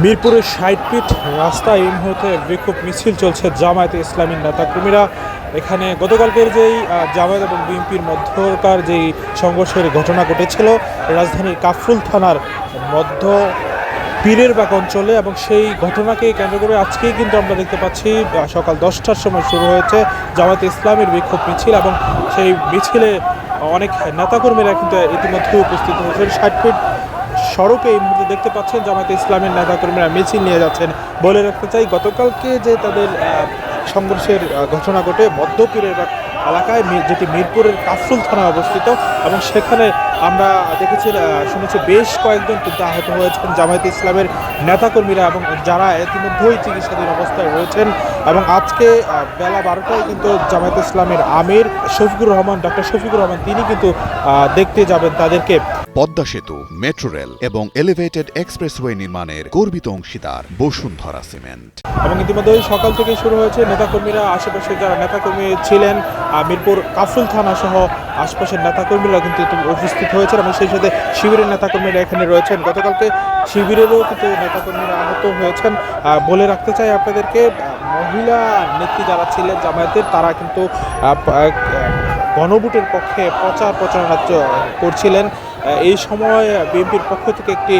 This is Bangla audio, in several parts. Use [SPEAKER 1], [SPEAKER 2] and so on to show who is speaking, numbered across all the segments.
[SPEAKER 1] মিরপুরের ষাট ফিট রাস্তায় এই মুহূর্তে বিক্ষোভ মিছিল চলছে জামায়াতে ইসলামীর নেতাকর্মীরা। এখানে গতকালকের যেই জামায়াত এবং বিএনপির মধ্যকার যেই সংঘর্ষের ঘটনা ঘটেছিল রাজধানীর কাফরুল থানার মধ্য পীরের বাগ অঞ্চলে এবং সেই ঘটনাকে কেন্দ্র করে আজকেই কিন্তু আমরা দেখতে পাচ্ছি সকাল দশটার সময় শুরু হয়েছে জামায়াতে ইসলামের বিক্ষোভ মিছিল এবং সেই মিছিলে অনেক নেতাকর্মীরা কিন্তু ইতিমধ্যে উপস্থিত হয়েছেন। ষাট ফিট সড়কে এই মুহূর্তে দেখতে পাচ্ছেন জামায়াতে ইসলামের নেতাকর্মীরা মিছিল নিয়ে যাচ্ছেন। বলে রাখতে চাই, গতকালকে যে তাদের সংঘর্ষের ঘটনা ঘটে, মধ্যপীরের এলাকায় যেটি মিরপুরের কাফরুল থানায় অবস্থিত এবং সেখানে আমরা দেখেছি শুনেছি বেশ কয়েকজন কিন্তু আহত হয়েছেন জামায়াতে ইসলামের নেতাকর্মীরা এবং যারা ইতিমধ্যেই চিকিৎসাধীন অবস্থায় রয়েছেন এবং আজকে বেলা বারোটায় কিন্তু জামায়াতে ইসলামের আমির শফিকুর রহমান ডক্টর শফিকুর রহমান, তিনি কিন্তু দেখতে যাবেন তাদেরকে।
[SPEAKER 2] পদ্মা সেতু, মেট্রো রেল এবং এলিভেটেড এক্সপ্রেসওয়ে নির্মাণের গর্বিত অংশীদার বসুন্ধরা সিমেন্ট।
[SPEAKER 1] এবং ইতিমধ্যেই সকাল থেকে শুরু হয়েছে নেতাকর্মীরা, আশেপাশে যারা নেতাকর্মী ছিলেন মিরপুর কাফরুল থানা সহ আশপাশের নেতাকর্মীরা কিন্তু উপস্থিত হয়েছেন এবং সেই সাথে শিবিরের নেতাকর্মীরা এখানে রয়েছেন। গতকালকে শিবিরেরও কিন্তু নেতাকর্মীরা আহত হয়েছেন। বলে রাখতে চাই আপনাদেরকে মহিলা নেত্রী যারা ছিলেন জামায়াতের, তারা কিন্তু গণভোটের পক্ষে প্রচার প্রচারণা করছিলেন। এই সময় বিএনপির পক্ষ থেকে একটি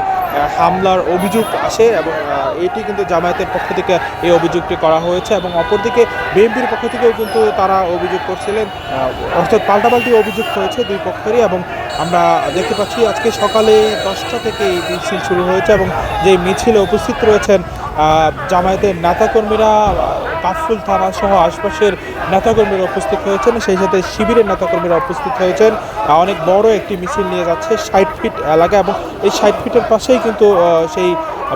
[SPEAKER 1] হামলার অভিযোগ আসে এবং এটি কিন্তু জামায়াতের পক্ষ থেকে এই অভিযোগটি করা হয়েছে এবং অপরদিকে বিএনপির পক্ষ থেকেও কিন্তু তারা অভিযোগ করছিলেন অর্থাৎ পাল্টাপাল্টি অভিযোগ হয়েছে দুই পক্ষেরই এবং আমরা দেখতে পাচ্ছি আজকে সকালে দশটা থেকে এই মিছিল শুরু হয়েছে এবং যে মিছিলে উপস্থিত রয়েছেন জামায়াতের নেতাকর্মীরা কাফরুল থানা সহ আশপাশের নেতাকর্মীরা উপস্থিত হয়েছেন, সেই সাথে শিবিরের নেতাকর্মীরা উপস্থিত হয়েছেন। অনেক বড় একটি মিছিল নিয়ে যাচ্ছে ষাট ফিট এলাকা এবং এই ষাট ফিটের পাশেই কিন্তু সেই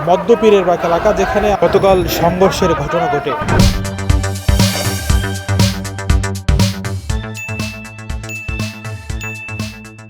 [SPEAKER 1] মদ্যপীরের বাক এলাকা যেখানে গতকাল সংঘর্ষের ঘটনা ঘটে।